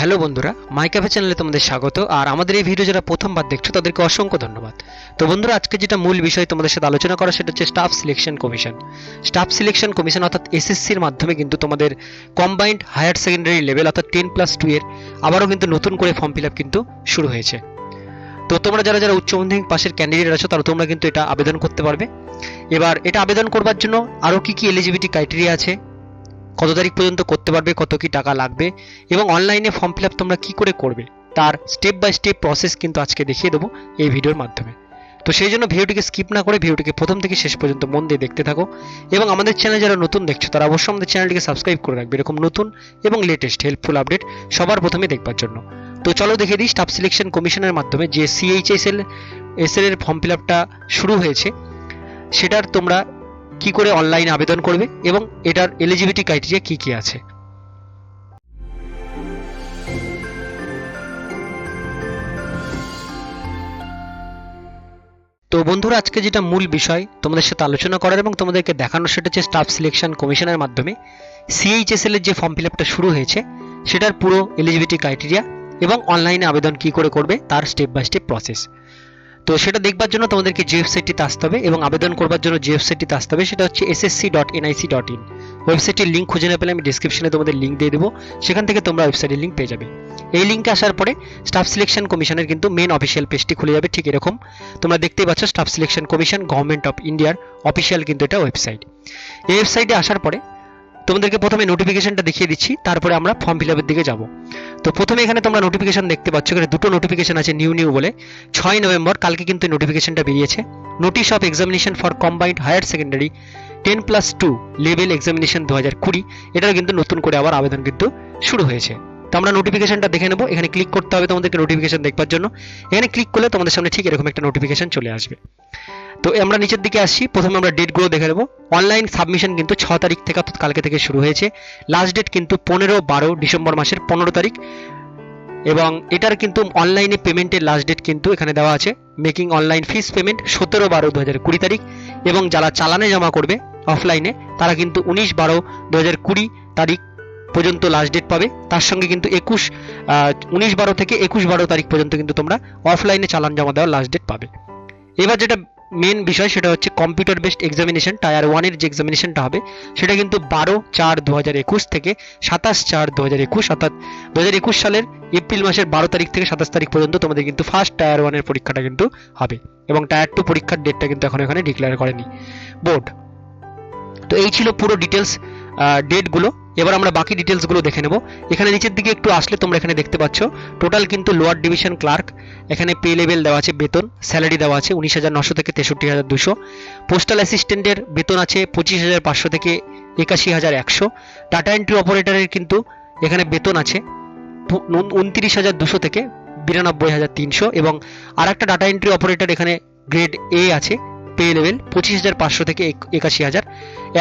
Hello বন্ধুরা মাই cafe চ্যানেলে তোমাদের স্বাগত, আর আমাদের এই ভিডিও যারা প্রথমবার দেখছ, তাদেরকে অসংখ্য ধন্যবাদ। তো বন্ধুরা, আজকে যেটা মূল বিষয় তোমাদের সাথে আলোচনা করা, সেটা হচ্ছে staff selection commission staff selection commission অর্থাৎ এসএসসির মাধ্যমে কিন্তু তোমাদের কম্বাইন্ড হায়ার সেকেন্ডারি লেভেল অর্থাৎ টেন প্লাস টু এর, আবারও কিন্তু নতুন করে ফর্ম ফিল আপ কিন্তু শুরু হয়েছে। তো তোমরা যারা যারা উচ্চ মাধ্যমিক পাশের ক্যান্ডিডেট আছো, তারা তোমরা কিন্তু এটা আবেদন করতে পারবে। এবার এটা আবেদন করবার জন্য আরও কি কি এলিজিবিলিটি ক্রাইটেরিয়া আছে কত তারিখ পর্যন্ত করতে পারবে, কত কি টাকা লাগবে, এবং অনলাইনে ফর্ম ফিল আপ তোমরা কী করে করবে, তার স্টেপ বাই স্টেপ প্রসেস কিন্তু আজকে দেখিয়ে দেবো এই ভিডিওর মাধ্যমে। তো সেই জন্য ভিডিওটিকে স্কিপ না করে ভিডিওটিকে প্রথম থেকে শেষ পর্যন্ত মন দিয়ে দেখতে থাকো, এবং আমাদের চ্যানেল যারা নতুন দেখছ, তারা অবশ্যই আমাদের চ্যানেলটিকে সাবস্ক্রাইব করে রাখবে, এরকম নতুন এবং লেটেস্ট হেল্পফুল আপডেট সবার প্রথমে দেখবার জন্য। তো চলো দেখে দিই স্টাফ সিলেকশন কমিশনের মাধ্যমে যে সিএইচএসএল এসএল এর ফর্ম ফিল আপটা শুরু হয়েছে, সেটার তোমরা কি করে অনলাইনে আবেদন করবে এবং এটার এলিজিবিলিটি ক্রাইটেরিয়া কি কি আছে? তো বন্ধুরা, আজকে যেটা মূল বিষয়, তোমাদের সাথে আলোচনা করার এবং তোমাদেরকে দেখানোর সেটা হচ্ছে স্টাফ সিলেকশন কমিশনের মাধ্যমে সিএইচএসএল এর যে ফর্ম ফিল আপটা শুরু হয়েছে, সেটার পুরো এলিজিবিলিটি ক্রাইটেরিয়া এবং অনলাইনে আবেদন কি করে করবে, তার স্টেপ বাই স্টেপ প্রসেস তো সেটা দেখবার জন্য তোমাদেরকে যে আসতে হবে এবং আবেদন করবার জন্য যে ওয়েবসাইটটিতে আসতে হবে। সেটা হচ্ছে SSC dot NIC dot in ওয়েবসাইটের লিঙ্ক খুঁজে না পেলে আমি ডিসক্রিপশনে তোমাদের লিঙ্ক দিয়ে দেবো। সেখান থেকে তোমরা ওয়েবসাইটের লিঙ্ক পেয়ে যাবে। এই লিঙ্কে আসার পরে স্টাফ সিলেকশন কমিশনের কিন্তু মেন অফিসিয়াল পেজটি খুলে যাবে, ঠিক এরকম। তোমরা দেখতেই পাচ্ছ staff selection commission government of ইন্ডিয়ার অফিসিয়াল কিন্তু এটা ওয়েবসাইট এই ওয়েবসাইটে আসার পরে তোমাদেরকে প্রথমে নোটিফিকেশনটা দেখিয়ে দিচ্ছি, তারপরে আমরা ফর্ম ফিল আপের দিকে যাব। তো প্রথমে এখানে তোমরা নোটিফিকেশন দেখতে পাচ্ছ, এখানে দুটো নোটিফিকেশন আছে নিউ নিউ বলে। ছয় নভেম্বর, কালকে কিন্তু নোটিফিকেশনটা বেরিয়েছে। Notice of examination for combined higher secondary ten plus two level examination দু হাজার কুড়ি। এটার কিন্তু নতুন করে আবার আবেদন কিন্তু শুরু হয়েছে। তো আমরা নোটিফিকেশনটা দেখে নেব। এখানে ক্লিক করতে হবে তোমাদেরকে নোটিফিকেশন দেখবার জন্য। এখানে ক্লিক করলে তোমাদের সামনে ঠিক এরকম একটা নোটিফিকেশন চলে আসবে। তো আমরা নিচের দিকে আসছি। প্রথমে আমরা ডেটগুলো দেখে নেব। অনলাইন সাবমিশন কিন্তু ছ তারিখ থেকে অর্থাৎ কালকে থেকে শুরু হয়েছে। লাস্ট ডেট কিন্তু পনেরো, বারো ডিসেম্বর মাসের পনেরো তারিখ। এবং এটার কিন্তু অনলাইনে পেমেন্টের লাস্ট ডেট কিন্তু এখানে দেওয়া আছে। মেকিং অনলাইন ফিস পেমেন্ট সতেরো, বারো দু হাজার কুড়ি তারিখ। এবং যারা চালানে জমা করবে অফলাইনে তারা কিন্তু উনিশ, বারো দু হাজার কুড়ি তারিখ পর্যন্ত লাস্ট ডেট পাবে। তার সঙ্গে কিন্তু একুশ উনিশ, বারো থেকে একুশ, বারো তারিখ পর্যন্ত কিন্তু তোমরা অফলাইনে চালান জমা দেওয়ার লাস্ট ডেট পাবে। এবার যেটা মেন বিষয় সেটা হচ্ছে কম্পিউটার বেসড এক্সামিনেশন টায়ার ওয়ানের যে এক্সামিনেশনটা হবে, সেটা কিন্তু বারো চার দু হাজার একুশ থেকে সাতাশ চার দু হাজার একুশ, অর্থাৎ দু হাজার একুশ সালের এপ্রিল মাসের বারো তারিখ থেকে সাতাশ তারিখ পর্যন্ত তোমাদের কিন্তু ফার্স্ট টায়ার ওয়ানের পরীক্ষাটা কিন্তু হবে এবং টায়ার টু পরীক্ষার ডেটটা কিন্তু এখন এখানে ডিক্লেয়ার করেনি। বোর্ড তো এই ছিল পুরো ডিটেলস ডেটগুলো এবার আমরা বাকি ডিটেলসগুলো দেখে নেব। এখানে নিচের দিকে একটু আসলে তোমরা এখানে দেখতে পাচ্ছ। টোটাল কিন্তু লোয়ার ডিভিশন ক্লার্ক এখানে পে লেভেল দেওয়া আছে বেতন স্যালারি দেওয়া আছে উনিশ হাজার নশো থেকে তেষট্টি হাজার দুশো। পোস্টাল অ্যাসিস্ট্যান্টের বেতন আছে পঁচিশ হাজার পাঁচশো থেকে একাশি হাজার একশো। ডাটা এন্ট্রি অপারেটরের কিন্তু এখানে বেতন আছে উনত্রিশ হাজার দুশো থেকে বিরানব্বই হাজার তিনশো। এবং আর একটা ডাটা এন্ট্রি অপারেটর এখানে গ্রেড এ আছে পে লেভেল পঁচিশ হাজার পাঁচশো থেকে একাশি হাজার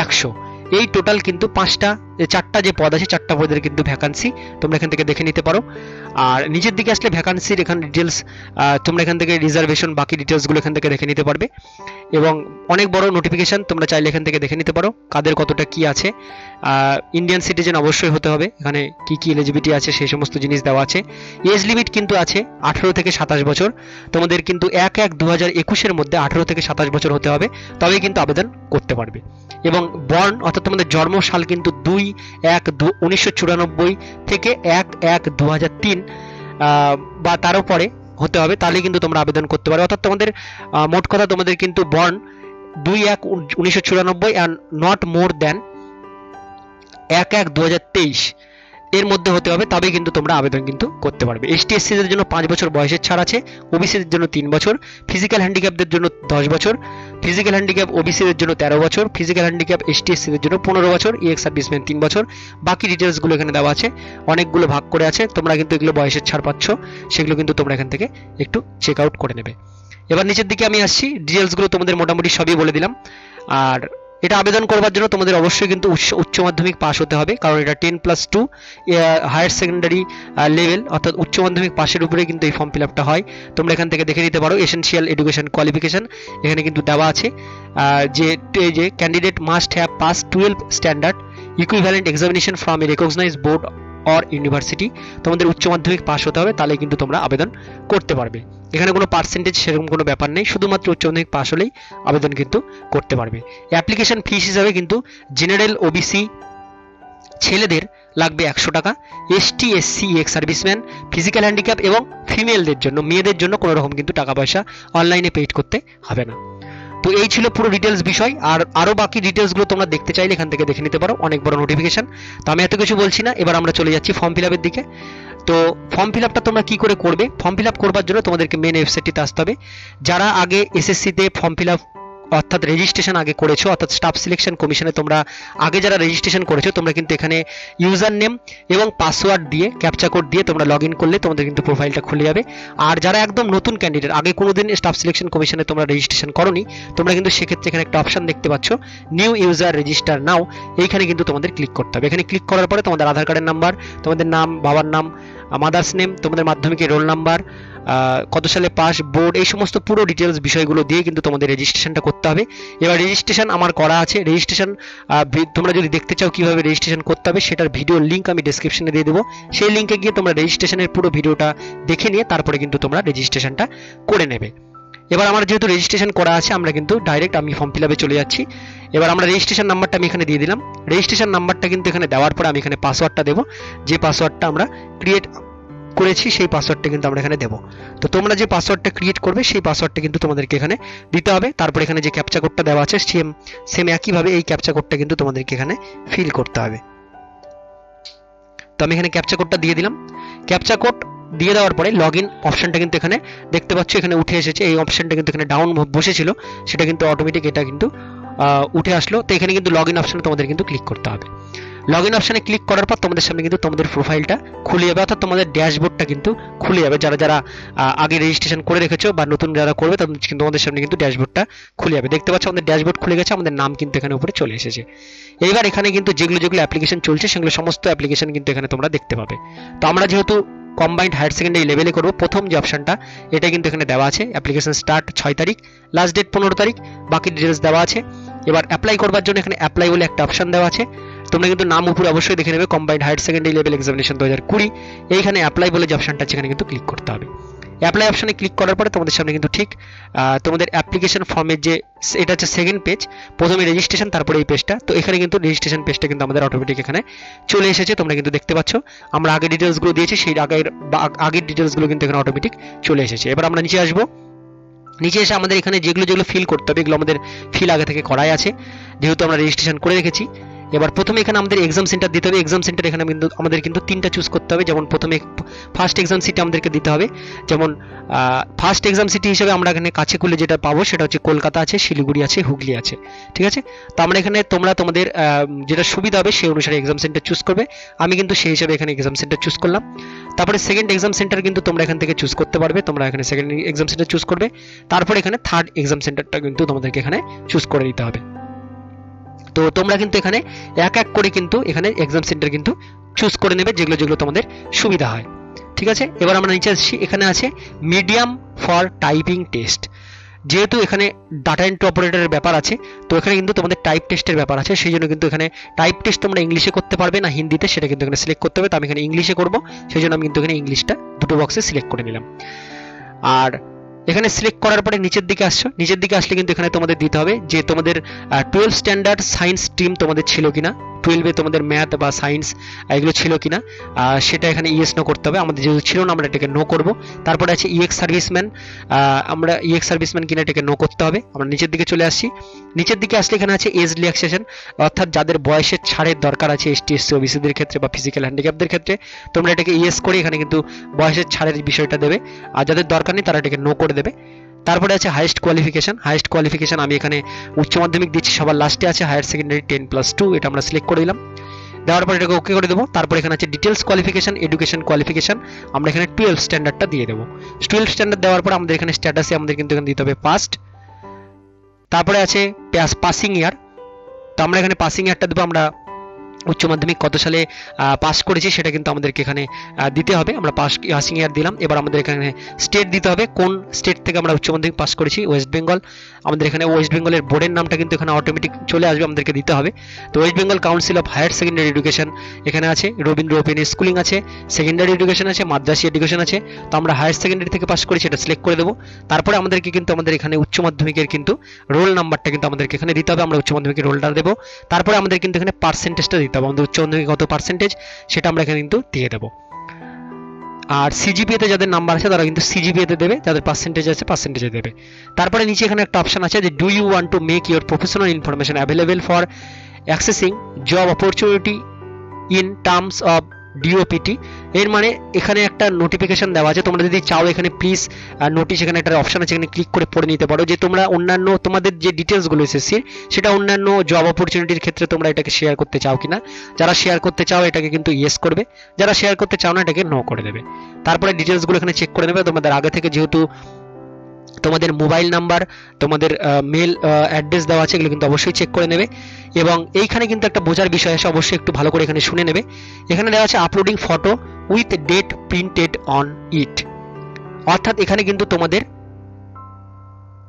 একশো। এই টোটাল কিন্তু পাঁচটা চারটা যে পদ আছে, চারটা পদের কিন্তু ভ্যাকান্সি তোমরা এখান থেকে দেখে নিতে পারো। আর নিচের দিকে আসলে ভ্যাকান্সির এখানে ডিটেলস তোমরা এখান থেকে রিজার্ভেশন বাকি ডিটেলসগুলো এখান থেকে দেখে নিতে পারবে। এবং অনেক বড় নোটিফিকেশান তোমরা চাইলে এখান থেকে দেখে নিতে পারো, কাদের কতটা কি আছে। ইন্ডিয়ান সিটিজেন অবশ্যই হতে হবে, এখানে কি কি এলিজিবিলিটি আছে সেই সমস্ত জিনিস দেওয়া আছে। এজ লিমিট কিন্তু আছে আঠেরো থেকে সাতাশ বছর, তোমাদের কিন্তু এক এক দু হাজার একুশের মধ্যে আঠেরো থেকে সাতাশ বছর হতে হবে, তবেই কিন্তু আবেদন করতে পারবে। এবং বর্ণ অর্থাৎ তোমাদের জন্মসাল কিন্তু দুই এক দু, উনিশশো থেকে এক এক দু বা তারও পরে হতে হবে তাহলে কিন্তু তোমরা আবেদন করতে পারো অর্থাৎ তোমাদের মোট কথা তোমাদের কিন্তু বর্ন দুই এক উনিশশো চুরানব্বই অ্যান্ড নট মোর দেন এক এক দু হাজার তেইশ। এর মধ্যে হতে হবে, তবেই কিন্তু তোমরা আবেদন কিন্তু করতে পারবে। এসটি এসসিদের জন্য পাঁচ বছর বয়সের ছাড় আছে ওবিসিদের জন্য তিন বছর ফিজিক্যাল হ্যান্ডিক্যাপদের জন্য দশ বছর ফিজিক্যাল হ্যান্ডিক্যাপ ওবিসিদের জন্য তেরো বছর ফিজিক্যাল হ্যান্ডিক্যাপ এসটি এসসিদের জন্য পনেরো বছর ইএক্স সার্ভিসম্যান তিন বছর। বাকি ডিটেলসগুলো এখানে দেওয়া আছে, অনেকগুলো ভাগ করে আছে, তোমরা কিন্তু এগুলো বয়সের ছাড় পাচ্ছ, সেগুলো কিন্তু তোমরা এখান থেকে একটু চেক আউট করে নেবে। এবার নিচের দিকে আমি আসছি ডিটেলসগুলো তোমাদের মোটামুটি সবই বলে দিলাম। আর এটা আবেদন করবার জন্য তোমাদের অবশ্যই কিন্তু উচ্চ মাধ্যমিক পাস হতে হবে, কারণ এটা ten plus two higher secondary level অর্থাৎ উচ্চ মাধ্যমিক পাশের উপরে কিন্তু এই ফর্ম ফিল আপটা হয়। তোমরা এখান থেকে দেখে নিতে পারো এসেন্সিয়াল এডুকেশন কোয়ালিফিকেশন এখানে কিন্তু দেওয়া আছে। যে যে candidate must have pass twelve standard equivalent examination from a recognise board or university তোমাদের উচ্চ মাধ্যমিক পাস হতে হবে, তাহলে কিন্তু তোমরা আবেদন করতে পারবে। এখানে কোনো পার্সেন্টেজ সেরকম কোনো ব্যাপার নেই, শুধুমাত্র উচ্চ মাধ্যমিক পাস হলেই আবেদন কিন্তু করতে পারবে। অ্যাপ্লিকেশন ফিস হিসাবে কিন্তু জেনারেল ওবিসি ছেলেদের লাগবে একশো টাকা ST SC ex serviceman physical handicap এবং ফিমেলদের জন্য, মেয়েদের জন্য কোনো রকম কিন্তু টাকা পয়সা অনলাইনে পেইড করতে হবে না। তো এই ছিল পুরো ডিটেলস বিষয়, আর আরও বাকি ডিটেলসগুলো তোমরা দেখতে চাইলে এখান থেকে দেখে নিতে পারো, অনেক বড় নোটিফিকেশন তো আমি এত কিছু বলছি না, এবার আমরা চলে যাচ্ছি ফর্ম ফিল দিকে। তো ফর্ম ফিল আপটা তোমরা কি করে করবে? ফর্ম ফিল আপ করবার জন্য তোমাদেরকে মেন ওয়েবসাইটটিতে আসতে হবে। যারা আগে এসএসসিতে ফর্ম ফিল আপ অর্থাৎ রেজিস্ট্রেশন আগে করেছ, অর্থাৎ স্টাফ সিলেকশন কমিশনে তোমরা, আগে যারা রেজিস্ট্রেশন করেছ, তোমরা কিন্তু এখানে ইউজার নেম এবং পাসওয়ার্ড দিয়ে ক্যাপচা কোড দিয়ে তোমরা লগ ইন করলে তোমাদের কিন্তু প্রোফাইলটা খুলে যাবে। আর যারা একদম নতুন ক্যান্ডিডেট আগে কোনোদিন স্টাফ সিলেকশন কমিশনে তোমরা রেজিস্ট্রেশন করোনি, তোমরা কিন্তু সেক্ষেত্রে এখানে একটা অপশন দেখতে পাচ্ছ নিউ ইউজার রেজিস্টার নাও এইখানে কিন্তু তোমাদের ক্লিক করতে হবে। এখানে ক্লিক করার পরে তোমাদের আধার কার্ডের নাম্বার তোমাদের নাম, বাবার নাম মাদার্স নেম তোমাদের মাধ্যমিকের রোল নাম্বার কত সালে পাস বোর্ড এই সমস্ত পুরো ডিটেলস বিষয়গুলো দিয়ে কিন্তু তোমাদের রেজিস্ট্রেশনটা করতে হবে। এবার রেজিস্ট্রেশন আমার করা আছে। রেজিস্ট্রেশন তোমরা যদি দেখতে চাও কীভাবে রেজিস্ট্রেশন করতে হবে, সেটার ভিডিওর লিঙ্ক আমি ডেসক্রিপশনে দিয়ে দেবো। সেই লিঙ্কে গিয়ে তোমরা রেজিস্ট্রেশনের পুরো ভিডিওটা দেখে নিয়ে তারপরে কিন্তু তোমরা রেজিস্ট্রেশনটা করে নেবে। এবার আমার যেহেতু রেজিস্ট্রেশন করা আছে, আমরা কিন্তু ডাইরেক্ট আমি ফর্ম ফিল আপে চলে যাচ্ছি। এবার আমরা রেজিস্ট্রেশন নাম্বারটা আমি এখানে দিয়ে দিলাম। রেজিস্ট্রেশন নাম্বারটা কিন্তু এখানে দেওয়ার পরে আমি এখানে পাসওয়ার্ডটা দেবো। যে পাসওয়ার্ডটা আমরা ক্রিয়েট করেছি, সেই পাসওয়ার্ডটা কিন্তু আমরা এখানে দেবো। তো তোমরা যে পাসওয়ার্ডটা ক্রিয়েট করবে, সেই পাসওয়ার্ডটা কিন্তু তোমাদেরকে এখানে দিতে হবে। তারপর এখানে যে ক্যাপচা কোডটা দেওয়া আছে সেম সেম একইভাবে এই ক্যাপচা কোডটা কিন্তু তোমাদেরকে এখানে ফিল করতে হবে। তো আমি এখানে ক্যাপচা কোডটা দিয়ে দিলাম। ক্যাপচা কোড দিয়ে দেওয়ার পরে লগ ইন অপশনটা কিন্তু এখানে দেখতে পাচ্ছ, এখানে উঠে এসেছে। এই অপশনটা কিন্তু এখানে ডাউন বসেছিল। সেটা কিন্তু অটোমেটিক এটা কিন্তু উঠে আসলো। তো এখানে কিন্তু লগ ইন অপশনে তোমাদের কিন্তু ক্লিক করতে হবে। লগ ইন অপশানে ক্লিক করার পর তোমাদের সামনে কিন্তু তোমাদের প্রোফাইলটা খুলে যাবে, অর্থাৎ তোমাদের ড্যাশবোর্ডটা কিন্তু খুলে যাবে। যারা যারা আগে রেজিস্ট্রেশন করে রেখেছো বা নতুন যারা করবে, তাদের কিন্তু তোমাদের সামনে কিন্তু ড্যাশবোর্ডটা খুলে যাবে। দেখতে পাচ্ছ, আমাদের ড্যাশবোর্ড খুলে গেছে, আমাদের নাম কিন্তু এখানে উপরে চলে এসেছে। এইবার এখানে কিন্তু যেগুলো যেগুলো অ্যাপ্লিকেশন চলছে, সেগুলো সমস্ত অ্যাপ্লিকেশন কিন্তু এখানে তোমরা দেখতে পাবে। তো আমরা যেহেতু কম্বাইন্ড হায়ার সেকেন্ডারি লেভেলে করব, প্রথম যে অপশনটা এটা কিন্তু এখানে দেওয়া আছে। অ্যাপ্লিকেশন স্টার্ট ছয় তারিখ লাস্ট ডেট পনেরো তারিখ, বাকি ডিটেলস দেওয়া আছে। এবার অ্যাপ্লাই করবার জন্য এখানে অ্যাপ্লাই বলে একটা অপশন দেওয়া আছে। তোমরা কিন্তু নাম উপরে অবশ্যই দেখে নেবে combined higher secondary level examination দু হাজার কুড়ি। এইখানে অ্যাপ্লাই বলে যে অপশনটা এখানে কিন্তু ক্লিক করতে হবে। অ্যাপ্লাই অপশনে ক্লিক করার পরে তোমাদের সামনে কিন্তু ঠিক তোমাদের অ্যাপ্লিকেশন ফর্মের যে এটা হচ্ছে সেকেন্ড পেজ প্রথমে রেজিস্ট্রেশন তারপরে এই পেজটা তো এখানে কিন্তু রেজিস্ট্রেশন পেজটা কিন্তু আমাদের অটোমেটিক এখানে চলে এসেছে, তোমরা কিন্তু দেখতে পাচ্ছ। আমরা আগে ডিটেলসগুলো দিয়েছি, সেই আগের আগের ডিটেলসগুলো কিন্তু এখানে অটোমেটিক চলে এসেছে। এবার আমরা নিচে আসব। নিচে এসে আমাদের এখানে যেগুলো যেগুলো ফিল করতে হবে, এগুলো আমাদের ফিল আগে থেকে করাই আছে। যেহেতু আমরা রেজিস্ট্রেশন করে রেখেছি এবার প্রথমে এখানে আমাদের এক্সাম সেন্টার দিতে হবে। এক্সাম সেন্টার এখানে কিন্তু আমাদের কিন্তু তিনটা চুজ করতে হবে। যেমন প্রথমে ফার্স্ট এক্সাম সিটি আমাদেরকে দিতে হবে। যেমন ফার্স্ট এক্সাম সিটি হিসেবে আমরা এখানে কাছে খুলে যেটা পাবো সেটা হচ্ছে কলকাতা আছে, শিলিগুড়ি আছে, হুগলি আছে। ঠিক আছে? তো আমরা এখানে তোমরা তোমাদের যেটা সুবিধা হবে সেই অনুসারে এক্সাম সেন্টার চুজ করবে। আমি কিন্তু সেই হিসাবে এখানে এক্সাম সেন্টার চুজ করলাম। তারপরে সেকেন্ড এক্সাম সেন্টার কিন্তু তোমরা এখান থেকে চুজ করতে পারবে। তোমরা এখানে সেকেন্ড এক্সাম সেন্টার চুজ করবে। তারপর এখানে থার্ড এক্সাম সেন্টারটা কিন্তু তোমাদেরকে এখানে চুজ করে দিতে হবে। তো তোমরা কিন্তু এখানে এক এক করে কিন্তু এখানে এক্সাম সেন্টার কিন্তু চুজ করে নেবে যেগুলো যেগুলো তোমাদের সুবিধা হয়। ঠিক আছে? এবার আমরা নিচে আসছি। এখানে আছে মিডিয়াম ফর টাইপিং টেস্ট যেহেতু এখানে ডাটা এন্ট্রি অপারেটরের ব্যাপার আছে, তো এখানে কিন্তু তোমাদের টাইপ টেস্টের ব্যাপার আছে। সেই জন্য কিন্তু এখানে টাইপ টেস্ট তোমরা ইংলিশে করতে পারবে না হিন্দিতে, সেটা কিন্তু এখানে সিলেক্ট করতে হবে। তো আমি এখানে ইংলিশে করব। সেই জন্য আমি কিন্তু এখানে ইংলিশটা দুটো বক্সে সিলেক্ট করে নিলাম। আর এখানে সিলেক্ট করার পরে নিচের দিকে আসছো। নিচের দিকে আসলে কিন্তু এখানে তোমাদের দিতে হবে যে তোমাদের টুয়েলভ স্ট্যান্ডার্ড সায়েন্স স্ট্রিম তোমাদের ছিল কিনা টুয়েলভে তোমাদের ম্যাথ বা সায়েন্স এগুলো ছিল কিনা। সেটা এখানে ইয়েস নো করতে হবে। আমাদের যেহেতু ছিল না, আমরা এটাকে নো করব। তারপরে আছে ইএক্স সার্ভিসম্যান আমরা ইএক্স সার্ভিসম্যান কিনা এটাকে নো করতে হবে। আমরা নিচের দিকে চলে আসছি। নিচের দিকে আসলে এখানে আছে এজ রিল্যাক্সেশন অর্থাৎ যাদের বয়সের ছাড়ের দরকার আছে এসটি এসসি ওবিসিদের ক্ষেত্রে বা ফিজিক্যাল হ্যান্ডিক্যাপদের ক্ষেত্রে, তোমরা এটাকে ইয়েস করে এখানে কিন্তু বয়সের ছাড়ের বিষয়টা দেবে। আর যাদের দরকার নেই, তারা এটাকে নো করে দেবে। তারপরে আছে হাইয়েস্ট কোয়ালিফিকেশন হাইয়েস্ট কোয়ালিফিকেশন আমি এখানে উচ্চ মাধ্যমিক দিচ্ছি, সবার লাস্টে আছে higher secondary ten plus two এটা আমরা সিলেক্ট করে দিলাম। দেওয়ার পর এটাকে ওকে করে দেবো। তারপর এখানে আছে ডিটেলস কোয়ালিফিকেশন এডুকেশন কোয়ালিফিকেশন আমরা এখানে টুয়েলভ স্ট্যান্ডার্ডটা দিয়ে দেবো। টুয়েলভ স্ট্যান্ডার্ড দেওয়ার পর আমাদের এখানে স্ট্যাটাসে আমাদের কিন্তু এখানে দিতে হবে পাস্ট তারপরে আছে পাসিং ইয়ার তো আমরা এখানে পাসিং ইয়ারটা দেবো, আমরা উচ্চ মাধ্যমিক কত সালে পাস করেছি সেটা কিন্তু আমাদেরকে এখানে দিতে হবে। আমরা পাস পাসিং ইয়ার দিলাম। এবার আমাদের এখানে স্টেট দিতে হবে। কোন স্টেট থেকে আমরা উচ্চ মাধ্যমিক পাস করেছি? West Bengal. আমাদের এখানে ওয়েস্ট বেঙ্গলের বোর্ডের নামটা কিন্তু এখানে অটোমেটিক চলে আসবে আমাদেরকে দিতে হবে। তো West Bengal council of higher secondary education এখানে আছে। রবীন্দ্র ওপেন স্কুলিং আছে। সেকেন্ডারি এডুকেশন আছে, মাদ্রাসি এডুকেশন আছে। তো আমরা হায়ার সেকেন্ডারি থেকে পাস করেছি, এটা সিলেক্ট করে দেবো। তারপরে আমাদেরকে কিন্তু আমাদের এখানে উচ্চ মাধ্যমিকের কিন্তু রোল নাম্বারটা কিন্তু আমাদেরকে এখানে দিতে হবে। আমরা উচ্চ মাধ্যমিকের রোলটা দেবো। তারপরে আমাদের কিন্তু এখানে পার্সেন্টেজটা দিতে বন্ধু উচ্চ মাধ্যমিক কত পার্সেন্টেজ সেটা আমরা এখানে কিন্তু দিয়ে দেবো। আর সিজিপিএতে যাদের নাম্বার আছে, তারা কিন্তু সিজিপিএতে দেবে, যাদের পার্সেন্টেজ আছে পার্সেন্টেজে দেবে। তারপরে নিচে এখানে একটা অপশান আছে যে do you want to make your professional information available for accessing job opportunity in terms of DOPT এর মানে এখানে একটা নোটিফিকেশন দেওয়া আছে, তোমরা যদি চাও এখানে প্লিজ নোটিশ এখানে একটা অপশন আছে, এখানে ক্লিক করে পড়ে নিতে পারো যে তোমরা অন্যান্য, তোমাদের যে ডিটেলসগুলো এসএসসির সেটা অন্যান্য জব অপরচুনিটির ক্ষেত্রে তোমরা এটাকে শেয়ার করতে চাও কিনা। যারা শেয়ার করতে চাও এটাকে কিন্তু ইয়েস করবে, যারা শেয়ার করতে চাও না এটাকে নো করে দেবে। তারপরে ডিটেলসগুলো এখানে চেক করে নেবে, তোমাদের আগে থেকে যেহেতু তোমাদের মোবাইল নাম্বার, তোমাদের মেল অ্যাড্রেস দেওয়া আছে, এগুলো কিন্তু অবশ্যই চেক করে নেবে। এবং এইখানে কিন্তু একটা বোঝার বিষয় আছে, অবশ্যই একটু ভালো করে এখানে শুনে নেবে। এখানে দেওয়া আছে uploading photo with date printed on it অর্থাৎ এখানে কিন্তু তোমাদের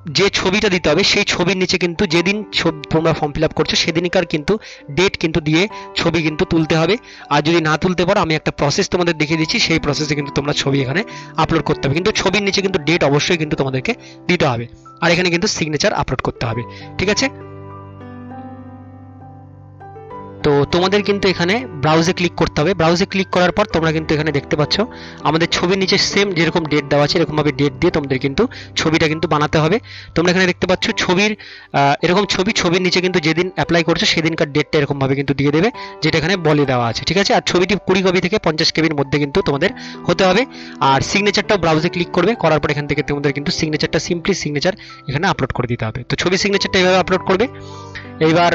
যে ছবিটা দিতে হবে, সেই ছবির নিচে কিন্তু যেদিন তোমরা ফর্ম ফিল আপ করছ, সেদিনকার কিন্তু ডেট কিন্তু দিয়ে ছবি কিন্তু তুলতে হবে। আর যদি না তুলতে পারো, আমি একটা প্রসেস তোমাদের দেখিয়ে দিচ্ছি, সেই প্রসেসে কিন্তু তোমরা ছবি এখানে আপলোড করতে হবে। কিন্তু ছবির নিচে কিন্তু ডেট অবশ্যই কিন্তু তোমাদেরকে দিতে হবে। আর এখানে কিন্তু সিগনেচার আপলোড করতে হবে। ঠিক আছে? তো তোমাদের কিন্তু এখানে ব্রাউজে ক্লিক করতে হবে। ব্রাউজে ক্লিক করার পর তোমরা কিন্তু এখানে দেখতে পাচ্ছ, আমাদের ছবির নিচে সেম যেরকম ডেট দেওয়া আছে এরকম ভাবে ডেট দিয়ে তোমাদের কিন্তু ছবিটা কিন্তু বানাতে হবে। তোমরা এখানে দেখতে পাচ্ছ ছবির এরকম ছবি, ছবির নিচে কিন্তু যেদিন অ্যাপ্লাই করছ সেদিনকার ডেটটা এরকম ভাবে কিন্তু দিয়ে দেবে, যেটা এখানে বলে দেওয়া আছে, ঠিক আছে? আর ছবিটি কুড়ি কপি থেকে পঞ্চাশ কেবির মধ্যে কিন্তু তোমাদের হতে হবে। আর সিগনেচারটাও ব্রাউজে ক্লিক করবে, করার পর এখান থেকে তোমাদের কিন্তু সিগনেচারটা সিম্পলি সিগনেচার এখানে আপলোড করে দিতে হবে। তো ছবি সিগনেচারটা এভাবে আপলোড করবে। এইবার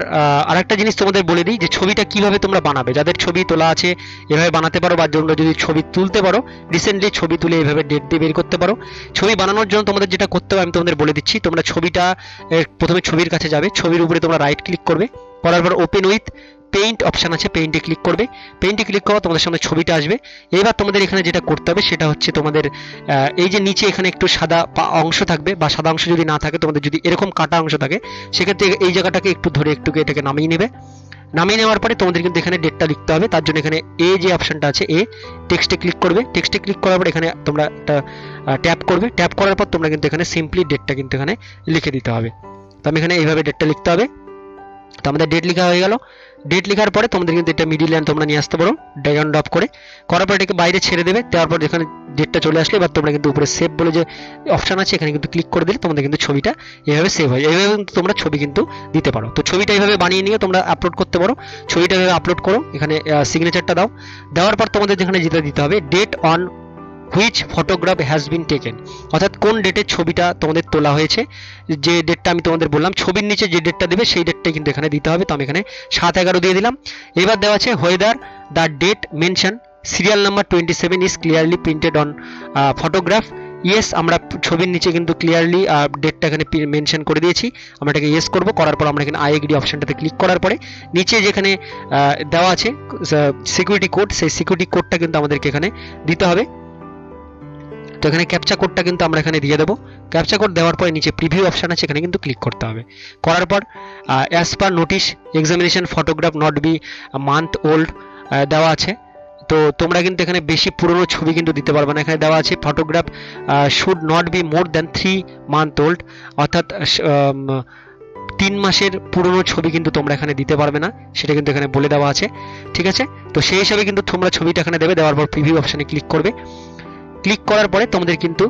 আরেকটা জিনিস তোমাদের বলে দিই যে ছবিটা কীভাবে তোমরা বানাবে। যাদের ছবি তোলা আছে, এভাবে বানাতে পারো, বা তোমরা যদি ছবি তুলতে পারো রিসেন্টলি ছবি তুলে এভাবে ডেট দিয়ে বের করতে পারো। ছবি বানানোর জন্য তোমাদের যেটা করতে হবে, আমি তোমাদের বলে দিচ্ছি, তোমরা ছবিটা প্রথমে ছবির কাছে যাবে, ছবির উপরে তোমরা রাইট ক্লিক করবে। করার পর ওপেন উইথ পেইন্ট অপশন আছে পেইন্টে ক্লিক করবে। পেইন্টে ক্লিক করো তোমাদের সামনে ছবিটা আসবে। এবার তোমাদের এখানে যেটা করতে হবে, সেটা হচ্ছে তোমাদের এই যে নিচে এখানে একটু সাদা অংশ থাকবে বা সাদা অংশ যদি না থাকে, তোমাদের যদি এরকম কাটা অংশ থাকে, সেক্ষেত্রে এই জায়গাটাকে একটু ধরে একটু এটাকে নামিয়ে নেবে। নামিয়ে নেওয়ার পরে তোমাদের কিন্তু এখানে ডেটটা লিখতে হবে। তার জন্য এখানে এ যে অপশনটা আছে এ টেক্সটে ক্লিক করবে টেক্সটে ক্লিক করার পর এখানে তোমরা একটা ট্যাপ করবে। ট্যাপ করার পর তোমরা কিন্তু এখানে সিম্পলি ডেটটা কিন্তু এখানে লিখে দিতে হবে। তো আমি এখানে এইভাবে ডেটটা লিখতে হবে। তো আমাদের ডেট লেখা হয়ে গেল। ডেট লেখার পরে তোমাদের কিন্তু এটা মিডিল লাইন তোমরা নিয়ে আসতে পারো ড্র্যাগ অ্যান্ড ড্রপ করে। করার পর এটাকে বাইরে ছেড়ে দেবে, দেওয়ার পর যেখানে ডেটটা চলে আসলে, এবার তোমরা কিন্তু উপরে সেভ বলে যে অপশন আছে, এখানে কিন্তু ক্লিক করে দিলে তোমাদের কিন্তু ছবিটা এভাবে সেভ হয়। এইভাবে কিন্তু তোমরা ছবি কিন্তু দিতে পারো। তো ছবিটা এইভাবে বানিয়ে নিয়ে তোমরা আপলোড করতে পারো। ছবিটা এভাবে আপলোড করো, এখানে সিগনেচারটা দাও। দেওয়ার পর তোমাদের যেখানে যেটা দিতে হবে date on which photograph has been taken অর্থাৎ কোন ডেটে ছবিটা তোমাদের তোলা হয়েছে? যে ডেটটা আমি তোমাদের বললাম, ছবির নিচে যে ডেটটা দেবে সেই ডেটটাই কিন্তু এখানে দিতে হবে। তো আমি এখানে সাত এগারো দিয়ে দিলাম। এবার দেওয়া আছে whether the date mention serial number twenty seven is clearly printed on photograph yes আমরা ছবির নিচে কিন্তু ক্লিয়ারলি ডেটটা এখানে মেনশন করে দিয়েছি। আমরা এটাকে ইয়েস করব। করার পর আমরা এখানে আইএগডি অপশনটাতে ক্লিক করার পরে নিচে যেখানে দেওয়া আছে সিকিউরিটি কোড সেই সিকিউরিটি কোডটা কিন্তু আমাদেরকে এখানে দিতে হবে। তো এখানে ক্যাপচা কোডটা কিন্তু আমরা এখানে দিয়ে দেবো। ক্যাপচা কোড দেওয়ার পরে নিচে প্রিভিউ অপশন আছে, এখানে কিন্তু ক্লিক করতে হবে। করার পর as per notice examination photograph not be month old দেওয়া আছে। তো তোমরা কিন্তু এখানে বেশি পুরনো ছবি কিন্তু দিতে পারবে না। এখানে দেওয়া আছে photograph should not be more than three month old অর্থাৎ তিন মাসের পুরনো ছবি কিন্তু তোমরা এখানে দিতে পারবে না। সেটা কিন্তু এখানে বলে দেওয়া আছে। ঠিক আছে? তো সেই হিসাবে কিন্তু তোমরা ছবিটা এখানে দেবে, দেওয়ার পর প্রিভিউ অপশনে ক্লিক করবে। ক্লিক করার পরে তোমাদের কিন্তু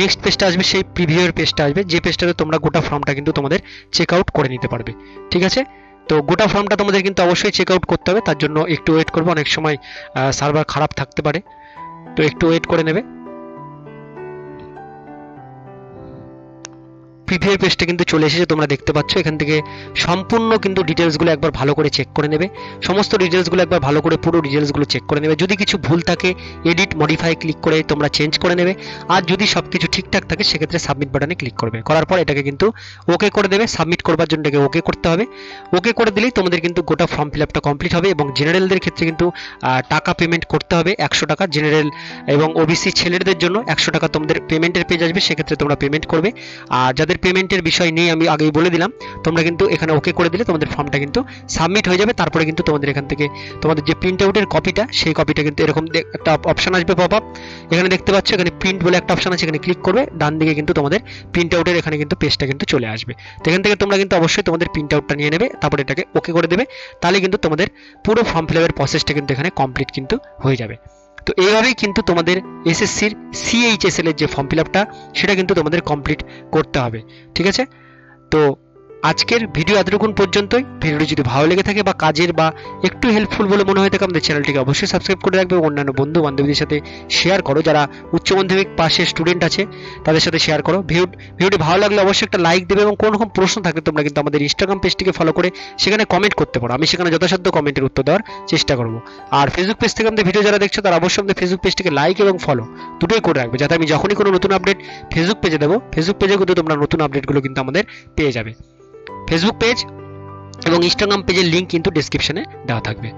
নেক্সট পেজটা আসবে, সেই প্রিভিউর পেজটা আসবে, যে পেজটাতে তোমরা গোটা ফর্মটা কিন্তু তোমাদের চেক আউট করে নিতে পারবে, ঠিক আছে? তো গোটা ফর্মটা তোমাদের কিন্তু অবশ্যই চেক আউট করতে হবে, তার জন্য একটু ওয়েট করবে, অনেক সময় সার্ভার খারাপ থাকতে পারে, তো একটু ওয়েট করে নেবে। প্রিভিয়ার পেজটা কিন্তু চলে এসেছে, তোমরা দেখতে পাচ্ছ। এখান থেকে সম্পূর্ণ কিন্তু ডিটেলসগুলো একবার ভালো করে চেক করে নেবে। সমস্ত ডিটেলসগুলো একবার ভালো করে পুরো ডিটেলসগুলো চেক করে নেবে। যদি কিছু ভুল থাকে এডিট মডিফাই ক্লিক করে তোমরা চেঞ্জ করে নেবে। আর যদি সব কিছু ঠিকঠাক থাকে, সেক্ষেত্রে সাবমিট বাটনে ক্লিক করবে। করার পর এটাকে কিন্তু ওকে করে দেবে। সাবমিট করবার জন্য এটাকে ওকে করতে হবে। ওকে করে দিলেই তোমাদের কিন্তু গোটা ফর্ম ফিল আপটা কমপ্লিট হবে এবং জেনারেলদের ক্ষেত্রে কিন্তু টাকা পেমেন্ট করতে হবে একশো টাকা। জেনারেল এবং ওবিসি ছেলেদের জন্য একশো টাকা তোমাদের পেমেন্টের পেজ আসবে, সেক্ষেত্রে তোমরা পেমেন্ট করবে। আর যাদের পেমেন্টের বিষয় নেই আমি আগেই বলে দিলাম। তোমরা কিন্তু এখানে ওকে করে দিলে তোমাদের ফর্মটা কিন্তু সাবমিট হয়ে যাবে। তারপরে কিন্তু তোমাদের এখান থেকে তোমাদের যে প্রিন্ট আউটের কপিটা সেই কপিটা কিন্তু এরকম একটা অপশন আসবে পপ আপ এখানে দেখতে পাচ্ছ, এখানে প্রিন্ট বলে একটা অপশন আছে, এখানে ক্লিক করবে। ডান দিকে কিন্তু তোমাদের প্রিন্ট আউটের এখানে কিন্তু পেজটা কিন্তু চলে আসবে। তো এখান থেকে তোমরা কিন্তু অবশ্যই তোমাদের প্রিন্ট আউটটা নিয়ে নেবে, তারপরে এটাকে ওকে করে দেবে। তাহলে কিন্তু তোমাদের পুরো ফর্ম ফিল আপের প্রসেসটা কিন্তু এখানে কমপ্লিট কিন্তু হয়ে যাবে। তো এইভাবেই কিন্তু তোমাদের এসএসসির সিএইচএসএল এর যে ফর্ম ফিল আপটা সেটা কিন্তু তোমাদের কমপ্লিট করতে হবে, ঠিক আছে? তো আজকের ভিডিও এতটুকুন পর্যন্তই। ভিডিওটি যদি ভালো লেগে থাকে বা কাজের বা একটু হেল্পফুল বলে মনে হয়ে থাকে, আমাদের চ্যানেলটিকে অবশ্যই সাবস্ক্রাইব করে রাখবে অন্যান্য বন্ধু বান্ধবীদের সাথে শেয়ার করো। যারা উচ্চ মাধ্যমিক পাশে স্টুডেন্ট আছে, তাদের সাথে শেয়ার করো। ভিডিও, ভিডিওটি ভালো লাগলে অবশ্যই একটা লাইক দেবে এবং কোনো রকম প্রশ্ন থাকলে তোমরা কিন্তু আমাদের ইনস্টাগ্রাম পেজটিকে ফলো করে সেখানে কমেন্ট করতে পারো। আমি সেখানে যথাসাধ্য কমেন্টের উত্তর দেওয়ার চেষ্টা করব। আর ফেসবুক পেজ থেকে আমাদের ভিডিও যারা দেখছ, তারা অবশ্যই আমাদের ফেসবুক পেজটিকে লাইক এবং ফলো দুটোই করে রাখবে, যাতে আমি যখনই কোনো নতুন আপডেট ফেসবুক পেজে দেবো ফেসবুক পেজে কিন্তু তোমরা নতুন আপডেটগুলো কিন্তু আমাদের পেয়ে যাবে। ফেসবুক পেজ এবং ইনস্টাগ্রাম পেজের লিঙ্ক কিন্তু ডিসক্রিপশানে দেওয়া থাকবে।